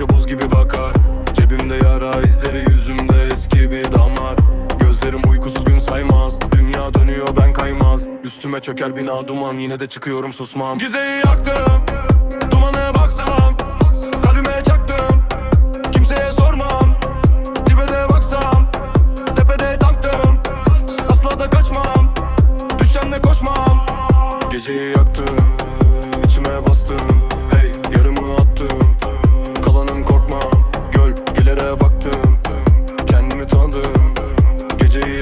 Güneşe buz gibi bakar. Cebimde yara izleri yüzümde eski bir damar. Gözlerim uykusuz gün saymaz. Dünya dönüyor ben kaymaz. Üstüme çöker bina duman. Yine de çıkıyorum susmam. Güzeyi yaktım Dumanı baksam. Kalbime çaktım Kimseye sormam. Dibe de baksam Tepede tanktım Asla da kaçmam Düşen de koşmam. Geceyi yaktım.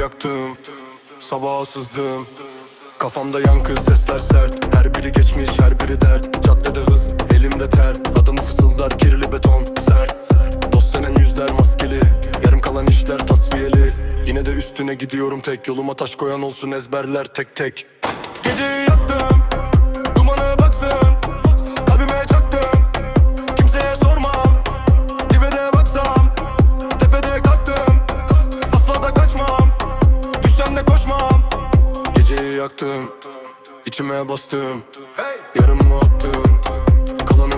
Yaktım Sabaha sızdım. Kafamda yankı sesler sert. Her biri geçmiş her biri dert. Caddede hız elimde ter. Adımı fısıldar kirli beton sert. Dost denen yüzler maskeli. Yarım kalan işler tasfiyeli. Yine de üstüne gidiyorum tek. Yoluma taş koyan olsun ezberler tek tek bıraktım. İçime bastım. Yarımı attım. Kalanı